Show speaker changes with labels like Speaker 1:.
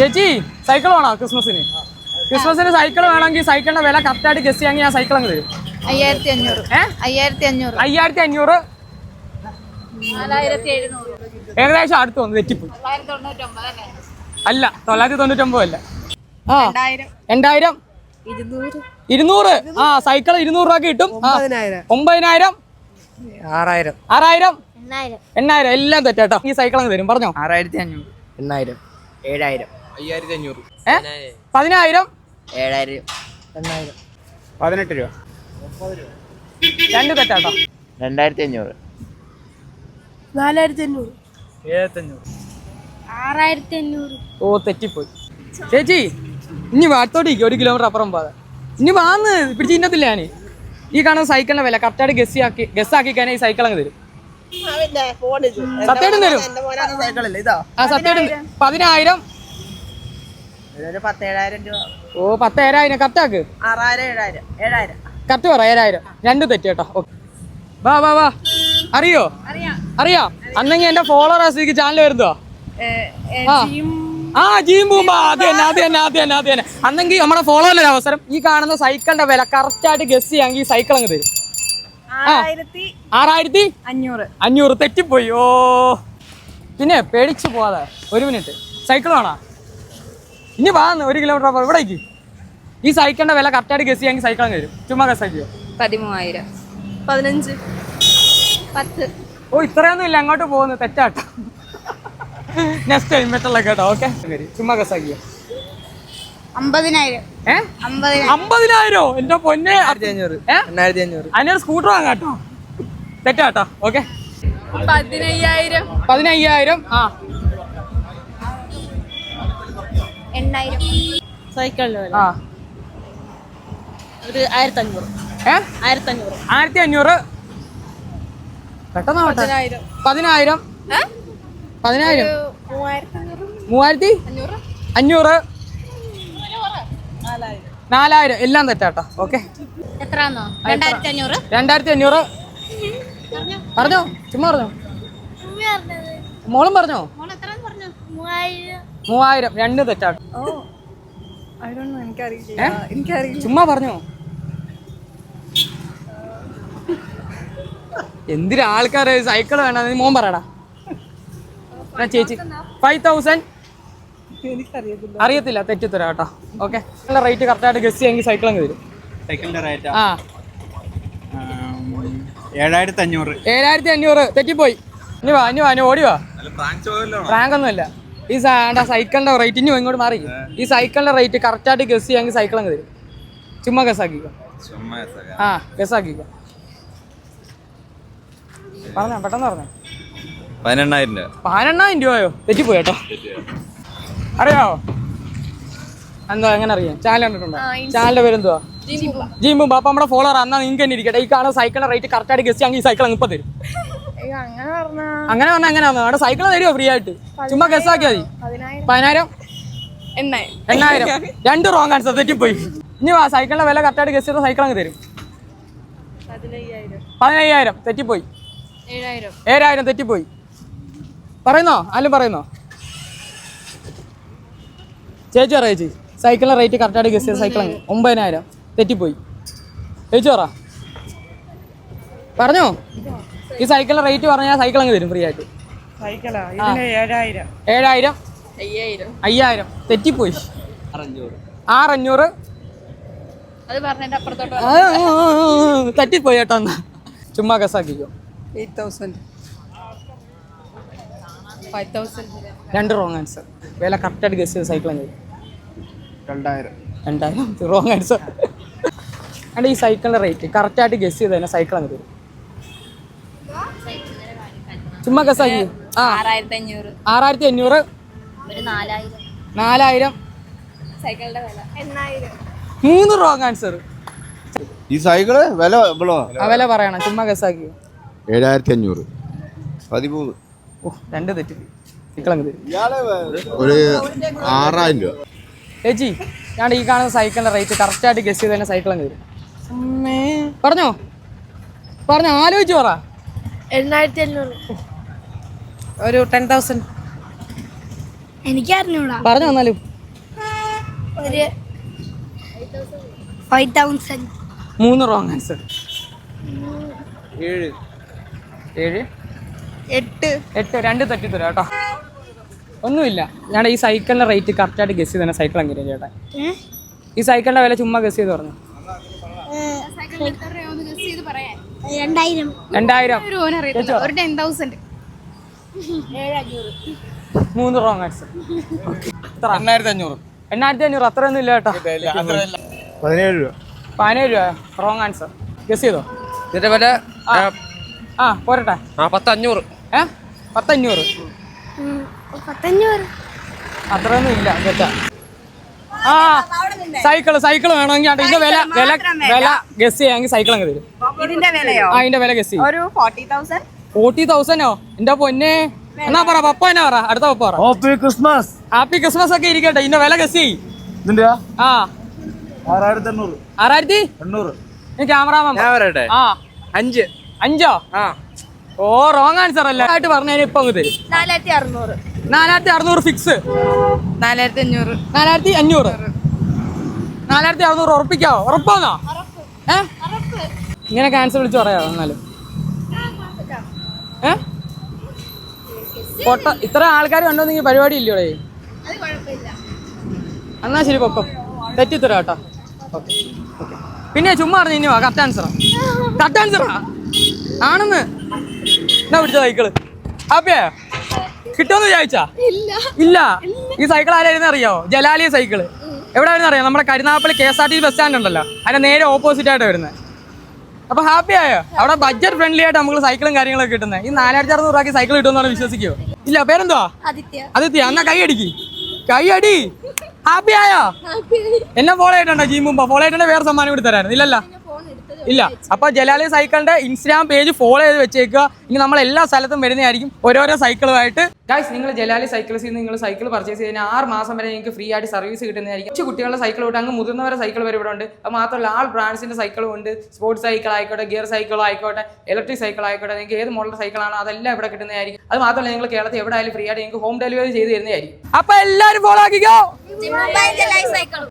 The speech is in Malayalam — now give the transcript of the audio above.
Speaker 1: ചേച്ചി സൈക്കിൾ വേണോ ക്രിസ്മസിന്? ക്രിസ്മസിന് സൈക്കിൾ വേണമെങ്കിൽ സൈക്കിളിന്റെ വില കറക്റ്റായിട്ട് ഗസ് ചെയ്യാമെങ്കിൽ ഞാൻ സൈക്കിൾ അങ്ങ് തരും.
Speaker 2: അയ്യായിരത്തി അഞ്ഞൂറ്
Speaker 1: ഏ?
Speaker 2: അയ്യായിരത്തി അഞ്ഞൂറ്
Speaker 1: അയ്യായിരത്തി അഞ്ഞൂറ് ഏകദേശം അടുത്ത് വന്നു തെറ്റിപ്പോയി.
Speaker 2: തൊണ്ണൂറ്റൊമ്പത് അല്ലേ
Speaker 1: അല്ല തൊള്ളായിരത്തി തൊണ്ണൂറ്റൊമ്പത് അല്ല. ആ
Speaker 2: രണ്ടായിരം. ഇരുന്നൂറ്.
Speaker 1: ആ സൈക്കിൾ ഇരുന്നൂറ് രൂപ കിട്ടും. ഒമ്പതിനായിരം.
Speaker 3: ആറായിരം.
Speaker 1: ആറായിരം.
Speaker 2: എണ്ണായിരം.
Speaker 1: എണ്ണായിരം. എല്ലാം തെറ്റാട്ടോ ഈ സൈക്കിൾ അങ്ങ് തരും. പറഞ്ഞോ?
Speaker 3: ആറായിരത്തി അഞ്ഞൂറ് എണ്ണായിരം. ഏഴായിരം.
Speaker 4: അയ്യായിരത്തി അഞ്ഞൂറ്
Speaker 1: ഏ? പതിനായിരം?
Speaker 3: ഏഴായിരം. എണ്ണായിരം
Speaker 4: പതിനെട്ട് രൂപ.
Speaker 1: രണ്ട് തെറ്റാട്ടോ
Speaker 3: രണ്ടായിരത്തി അഞ്ഞൂറ്
Speaker 2: നാലായിരത്തി അഞ്ഞൂറ്
Speaker 4: ഏഴത്തഞ്ഞൂറ്
Speaker 2: ആറായിരത്തി അഞ്ഞൂറ്
Speaker 1: ഓ തെറ്റിപ്പോയി. ചേച്ചി ഇനി വാട്ടോട്ടിരിക്കും ഒരു കിലോമീറ്റർ അപ്പുറം പോകാതെ. ഇനി വാന്ന് പിടിച്ച് ഇന്നത്തില്ല ഞാൻ ഈ കാണുന്ന സൈക്കിളിന്റെ വില കറക്റ്റായിട്ട് ഗസ് ആക്കി ഗസ് ആക്കി കഴിഞ്ഞാൽ ഈ സൈക്കിൾ അങ്ങ് തരും. സത്യം തരും. ആ പതിനായിരം.
Speaker 3: ഇതൊരു പത്തേഴായിരം രൂപ.
Speaker 1: ഓ പത്ത് ഏഴായിരം കറക്റ്റാക്ക്
Speaker 3: ആറായിരം ഏഴായിരം. ഏഴായിരം.
Speaker 1: കറക്റ്റ് പറ ഏഴായിരം. രണ്ട് തെറ്റ് കേട്ടോ. വാ വാ വാ. അറിയോ? അറിയാ. അന്നെങ്കിൽ എന്റെ ഫോളോവേഴ്സ് ചാനൽ വരുന്നോ ആ. ആ ജീം ബൂമ്പ അത് തന്നെ അത് തന്നെ അത് തന്നെ അത് തന്നെ. അന്നെങ്കിൽ നമ്മുടെ ഫോളോവറിന് ഒരു അവസരം. ഈ കാണുന്ന സൈക്കിളിന്റെ വില കറക്റ്റ് ആയിട്ട് ഗസ് ചെയ്യാമെങ്കിൽ സൈക്കിൾ അങ്ങ് തരും. ആറായിരത്തി
Speaker 2: അഞ്ഞൂറ്.
Speaker 1: അഞ്ഞൂറ്. തെറ്റിപ്പോയി. ഓ. പിന്നെ പേടിച്ചു പോവാതെ. ഒരു മിനിറ്റ് സൈക്കിൾ വേണോ ഇനി വാന്ന് ഒരു കിലോമീറ്റർ അപ്പുറം ഇവിടേക്ക്. ഈ സൈക്കിളിന്റെ വില കറക്റ്റായിട്ട് ഗസ് ചെയ്യാമെങ്കിൽ സൈക്കിൾ കഴിയും ചുമ്മാ ഗസാക്കിയോ
Speaker 2: പതിമൂവായിരം. പതിനഞ്ച്. പത്ത്.
Speaker 1: ഓ ഇത്രയൊന്നും ഇല്ല. അങ്ങോട്ട് പോകുന്നു. തെറ്റാട്ടോ. നെക്സ്റ്റ് ടൈം ബെറ്ററില്ല കേട്ടോ. ഓക്കെ ചുമ്മാ ഗസാക്കിയോ
Speaker 2: അമ്പതിനായിരം.
Speaker 1: എന്റെ പൊന്നെ. അതിനൊരു സ്കൂട്ടർ വാങ്ങാട്ടോ. തെറ്റാട്ടോ. ഓക്കെ
Speaker 2: പതിനയ്യായിരം.
Speaker 1: പതിനയ്യായിരം. ആ.
Speaker 2: എണ്ണായിരം. സൈക്കിളിന് വില
Speaker 1: ആ.
Speaker 2: ഒരു ആയിരത്തി അഞ്ഞൂറ്
Speaker 1: ഏ?
Speaker 2: ആയിരത്തി അഞ്ഞൂറ്
Speaker 1: ആയിരത്തി അഞ്ഞൂറ് പെട്ടെന്ന് ആവട്ടെ.
Speaker 2: പതിനായിരം.
Speaker 1: പതിനായിരം പതിനായിരം.
Speaker 2: മൂവായിരത്തി അഞ്ഞൂറ്
Speaker 1: മൂവായിരത്തി?
Speaker 2: അഞ്ഞൂറ്.
Speaker 1: അഞ്ഞൂറ്.
Speaker 2: നാലായിരം.
Speaker 1: എല്ലാം തെറ്റാട്ടോ. ഓക്കെ.
Speaker 2: എത്രയാണോ രണ്ടായിരത്തി അഞ്ഞൂറ്
Speaker 1: രണ്ടായിരത്തി അഞ്ഞൂറ് പറഞ്ഞോ. ചുമ്മാ പറഞ്ഞോ. മോളും പറഞ്ഞോ?
Speaker 2: പറഞ്ഞു? മൂവായിരം.
Speaker 1: മൂവായിരം രണ്ട് തെറ്റാട്ടോ ചുമ്മാ പറഞ്ഞോ? എന്തിനാ ആൾക്കാര് സൈക്കിൾ വേണ്ട നീ മോൻ പറയടാ. ചേച്ചി. ഫൈവ് തൗസൻഡ് അറിയത്തില്ല തെറ്റിത്തരാം കേട്ടോ. ഓക്കെ നല്ല റേറ്റ് കറക്റ്റായിട്ട് ഗസ് ചെയ്യാമെങ്കിൽ സൈക്കിൾ അങ്ങ് തരും
Speaker 4: സൈക്കിളിന്റെ റേറ്റ്
Speaker 1: ആ?
Speaker 4: ഏഴായിരത്തി അഞ്ഞൂറ്.
Speaker 1: ഏഴായിരത്തി അഞ്ഞൂറ്. തെറ്റിപ്പോയി. ഇനി വാ ഇനി വാ ഇനി ഓടി വാ. ഒന്നുമില്ല. ഈ സൈക്കിളിന്റെ റേറ്റ് ഇനി ഇങ്ങോട്ട് മാറി. ഈ സൈക്കിളിന്റെ റേറ്റ് കറക്റ്റായിട്ട് ഗസ് ചെയ്യാമെങ്കിൽ സൈക്കിൾ അങ്ങ് തരും. ചുമ്മാ ഗസാക്കിക്ക ആ ഗസാക്കിക്ക പറഞ്ഞ പറഞ്ഞോ പെട്ടെന്ന് പറഞ്ഞോ.
Speaker 4: പതിനെണ്ണായിരം രൂപ.
Speaker 1: പതിനെണ്ണായിരം രൂപയോ? തെറ്റിപ്പോയി കേട്ടോ. അറിയാവോ എന്താ എങ്ങനെ അറിയാം? ചാനൽ കണ്ടിട്ടുണ്ടോ? ചാനലിന്റെ പേരെന്തുവാ? ജീമ്പും ബാപ്പ നമ്മുടെ ഫോളോവർ അന്നാ നിങ്ങൾക്ക് തന്നെ ഇരിക്കട്ടെ. ഈ കാണുന്ന സൈക്കിളിന്റെ റേറ്റ് കറക്റ്റായിട്ട് ഗസ് ചെയ്യാമെങ്കിൽ ഈ സൈക്കിൾ അങ്ങ് ഇപ്പൊ തരും.
Speaker 2: അങ്ങനെ പറഞ്ഞ.
Speaker 1: അങ്ങനെ അവിടെ സൈക്കിൾ തരുമോ ഫ്രീ ആയിട്ട്? ചുമ്മാ ഗസ് ആക്കിയാൽ മതി.
Speaker 2: പതിനായിരം. എണ്ണായിരം.
Speaker 1: രണ്ട് റോങ് ആൻസർ തെറ്റിപ്പോയി ഇനി വാ സൈക്കിളിന്റെ വില കറക്റ്റായിട്ട് ഗസ് ചെയ്ത സൈക്കിൾ അങ്ങ് തരും.
Speaker 2: പതിനയ്യായിരം.
Speaker 1: തെറ്റിപ്പോയി
Speaker 2: ഏഴായിരം.
Speaker 1: തെറ്റിപ്പോയി പറയുന്നോ? ആരും പറയുന്നോ? ചേച്ചി പറ ചേച്ചി. സൈക്കിളിന്റെ റേറ്റ് കറക്റ്റായിട്ട് ഗസ് ചെയ്ത സൈക്കിൾ അങ്ങ്. ഒമ്പതിനായിരം. തെറ്റിപ്പോയി ചേച്ചി പറ. പറഞ്ഞോ? ഈ സൈക്കിളിന്റെ റേറ്റ് പറഞ്ഞാൽ സൈക്കിൾ അങ്ങ് തരും ഫ്രീ ആയിട്ട്.
Speaker 3: സൈക്കിളാ ഇതിന് ഏഴായിരം.
Speaker 1: ഏഴായിരം?
Speaker 2: അയ്യായിരം.
Speaker 1: അയ്യായിരം. തെറ്റിപ്പോയി. ആറഞ്ഞൂറ്.
Speaker 2: അത് പറഞ്ഞതിന്റെ അപ്പുറത്തോട്ട്
Speaker 1: തെറ്റിപ്പോയി കേട്ടോ എന്നാ. ചുമ്മാ കസാക്കിക്കോ
Speaker 3: എയ്റ്റ് തൗസൻഡ്
Speaker 2: ഫൈവ് തൗസൻഡ്
Speaker 1: രണ്ട് റോങ് ആൻസർ വില കറക്റ്റായിട്ട് ഗസ് ചെയ്ത് സൈക്കിൾ അങ്ങ് തരും
Speaker 4: രണ്ടായിരം.
Speaker 1: രണ്ടായിരം. റോങ് ആൻസർ അല്ല ഈ സൈക്കിളിന്റെ റേറ്റ് കറക്റ്റായിട്ട് ഗസ് ചെയ്ത് തന്നെ സൈക്കിൾ അങ്ങ് തരും ചുമ്മാ
Speaker 2: ആറായിരത്തി അഞ്ഞൂറ് നാലായിരം.
Speaker 1: മൂന്ന് റോങ് ആൻസർ
Speaker 5: ഈ സൈക്കിൾ വില
Speaker 1: ആ വില പറയണം. ചുമ്മാ കസാക്കി
Speaker 5: ഏഴായിരത്തി അഞ്ഞൂറ് പതിമൂന്ന്.
Speaker 1: ഓ രണ്ട് തെറ്റി.
Speaker 5: ഒരു ആറായിരം രൂപ.
Speaker 1: ചേച്ചി ഞാൻ ഈ കാണുന്ന സൈക്കിളിന്റെ റേറ്റ് കറക്റ്റ് ആയിട്ട് ഗസ് ചെയ്ത് തന്നെ സൈക്കിൾ അങ്ങ് പറഞ്ഞോ? പറഞ്ഞോ ആലോചിച്ച് പറ.
Speaker 2: എണ്ണായിരത്തി അഞ്ഞൂറ്
Speaker 3: ഒരു ടെൻ തൗസൻഡ്.
Speaker 2: എനിക്ക് അറിഞ്ഞൂടാ
Speaker 1: പറഞ്ഞു വന്നാലും
Speaker 2: ഒരു ഫൈവ് തൗസൻഡ്.
Speaker 1: മൂന്ന് റോങ് ആൻസർ.
Speaker 4: ഏഴ്.
Speaker 1: ഏഴ്?
Speaker 3: എട്ട്.
Speaker 1: എട്ട്. രണ്ട് തെറ്റിത്തരാം കേട്ടോ. ഒന്നുമില്ല. ഞാൻ ഈ സൈക്കിളിന്റെ റേറ്റ് കറക്റ്റായിട്ട് ഗസ് ചെയ്ത് തന്നെ സൈക്കിൾ എങ്ങനെയാണ് ചേട്ടാ? ഈ സൈക്കിളിന്റെ വില ചുമ്മാ ഗസ് ചെയ്ത് പറഞ്ഞു.
Speaker 2: രണ്ടായിരം.
Speaker 1: രണ്ടായിരം.
Speaker 2: ഒരു ടെൻ തൗസൻഡ്.
Speaker 1: മൂന്ന് റോങ് ആൻസർ എണ്ണായിരത്തി അഞ്ഞൂറ് എണ്ണായിരത്തി അഞ്ഞൂറ് അത്രയൊന്നും ഇല്ല കേട്ടോ
Speaker 5: പതിനേഴ് രൂപ.
Speaker 1: പതിനേഴ് രൂപ. റോങ് ആൻസർ ഗസ് ചെയ്തോ?
Speaker 6: ഇതിന്റെ വില
Speaker 1: ആ. പോരട്ടെ.
Speaker 6: ആ പത്തഞ്ഞൂറ്.
Speaker 1: ഏ? പത്തഞ്ഞൂറ്.
Speaker 2: പത്തഞ്ഞൂറ്.
Speaker 1: അത്രയൊന്നും ഇല്ല കേട്ടാ ആ സൈക്കിൾ സൈക്കിൾ വേണമെങ്കിൽ ഇതിന്റെ വില വില വില ഗസ് ചെയ്യാമെങ്കിൽ സൈക്കിൾ അങ്ങ് തരും.
Speaker 3: ഇതിന്റെ വിലയോ?
Speaker 1: ആ ഇതിന്റെ വില ഗസ് ചെയ്യും.
Speaker 3: ഒരു ഫോർട്ടി തൗസൻഡ്.
Speaker 1: ഫോർട്ടി തൗസൻഡോ? എന്റെ പൊന്നെ. എന്നാ പറ പപ്പ എന്നാ പറ? അടുത്ത പപ്പ പറ.
Speaker 4: ഹാപ്പി ക്രിസ്മസ്
Speaker 1: ഹാപ്പി ക്രിസ്മസ് ഒക്കെ ഇരിക്കട്ടെ. ഇന്ന വില ഗസ്. ആ.
Speaker 4: ആറായിരത്തി? എണ്ണൂറ്.
Speaker 1: ആറായിരത്തി
Speaker 4: എണ്ണൂറ്
Speaker 1: ക്യാമറാമാൻ
Speaker 6: ഞാൻ പറയട്ടെ
Speaker 1: ആ.
Speaker 6: അഞ്ച്.
Speaker 1: അഞ്ചോ?
Speaker 6: ആ.
Speaker 1: ഓ റോങ് ആൻസർ അല്ല? ആയിട്ട് പറഞ്ഞാൽ ഇപ്പൊ അങ്ങ് തരും.
Speaker 2: നാലായിരത്തി അറുന്നൂറ്
Speaker 1: നാലായിരത്തി അറുന്നൂറ് ഫിക്സ്
Speaker 3: നാലായിരത്തി അഞ്ഞൂറ്
Speaker 1: നാലായിരത്തി അഞ്ഞൂറ് നാലായിരത്തി അറുന്നൂറ് ഉറപ്പിക്കാവോ ഉറപ്പാന്നോ ഏ? ഇങ്ങനെ ക്യാൻസൽ വിളിച്ച് പറയാമോ എന്നാലും? പൊട്ട ഇത്ര ആൾക്കാർ കണ്ടോന്നെങ്കിൽ പരിപാടി
Speaker 2: ഇല്ലേ
Speaker 1: എന്നാ ശരി പൊക്കം. തെറ്റിത്തരാ കേട്ടോ. Okay okay. പിന്നെ ചുമ്മാ പറഞ്ഞു ഇനി വാ കറക്റ്റ് ആൻസറാ കറക്റ്റ് ആൻസറാ ആണെന്ന്. എന്നാ പിടിച്ച സൈക്കിൾ അപ്പേ കിട്ടുമെന്ന് വിചാരിച്ചാ? ഇല്ല. ഈ സൈക്കിൾ ആരായിരുന്നു അറിയാവോ ജലാലിയ സൈക്കിൾ എവിടെ ആയിരുന്നു അറിയാം? നമ്മുടെ Karunappally K S R T C bus stand ഉണ്ടല്ലോ. അതിന്റെ നേരെ ഓപ്പോസിറ്റ് ആയിട്ട് വരുന്നത് അപ്പൊ ഹാപ്പി ആയോ? അവിടെ ബഡ്ജറ്റ് ഫ്രണ്ട്ലി ആയിട്ട് നമുക്ക് സൈക്കിളും കാര്യങ്ങളൊക്കെ കിട്ടുന്നത് ഈ നാലായിരത്തി അറുന്നൂറ് രൂപയ്ക്ക് സൈക്കിൾ കിട്ടുമെന്നാണ് വിശ്വസിക്കുവോ? ഇല്ല പേരെന്തുവാ?
Speaker 2: ആദിത്യ.
Speaker 1: എന്നാ കൈ അടിക്ക് കൈ അടി ഹാപ്പി ആയോ. എന്നെ ഫോളോ ആയിട്ടുണ്ടോ ജീമുമ്പോ മുമ്പ്. ഫോളോ ആയിട്ടുണ്ടെങ്കിൽ വേറെ സമ്മാനം കൂടി തരായിരുന്നു ഇല്ലല്ലോ. ഇല്ല. അപ്പൊ ജലാലി സൈക്കിളിന്റെ ഇൻസ്റ്റാഗ്രാം പേജ് ഫോളോ ചെയ്ത് വെച്ചേക്കുക. ഇനി നമ്മൾ എല്ലാ സ്ഥലത്തും വരുന്നതായിരിക്കും ഓരോരോ സൈക്കിളുമായിട്ട്. ഗൈസ് നിങ്ങൾ ജലാലി സൈക്കിൾസിൽ നിന്ന് നിങ്ങൾ സൈക്കിൾ പർച്ചേസ് ചെയ്തതിന് ആറ് മാസം വരെ നിങ്ങൾക്ക് ഫ്രീ ആയിട്ട് സർവീസ് കിട്ടുന്നതായിരിക്കും. കുറച്ച് കുട്ടികളുടെ സൈക്കിൾ തൊട്ട് അങ്ങ് മുതിർന്നവരെ സൈക്കിൾ വരെ ഇവിടെ ഉണ്ട്. അത് മാത്രമല്ല ആൾ ബ്രാൻഡ്സിന്റെ സൈക്കിളും ഉണ്ട്. സ്പോർട്സ് സൈക്കിൾ ആയിക്കോട്ടെ ഗിയർ സൈക്കിളോ ആയിക്കോട്ടെ ഇലക്ട്രിക് സൈക്കിൾ ആയിക്കോട്ടെ നിങ്ങൾക്ക് ഏത് മോഡൽ സൈക്കിളാണോ അതെല്ലാം ഇവിടെ കിട്ടുന്നതായിരിക്കും. അത് മാത്രമല്ല നിങ്ങൾ കേരളത്തിൽ എവിടെ ആയാലും ഫ്രീ ആയിട്ട് നിങ്ങൾക്ക് ഹോം ഡെലിവറി ചെയ്ത് തരുന്നതായിരിക്കും. അപ്പൊ എല്ലാവരും ഫോളോ ആക്കിക്കോ.
Speaker 2: സൈക്കിൾ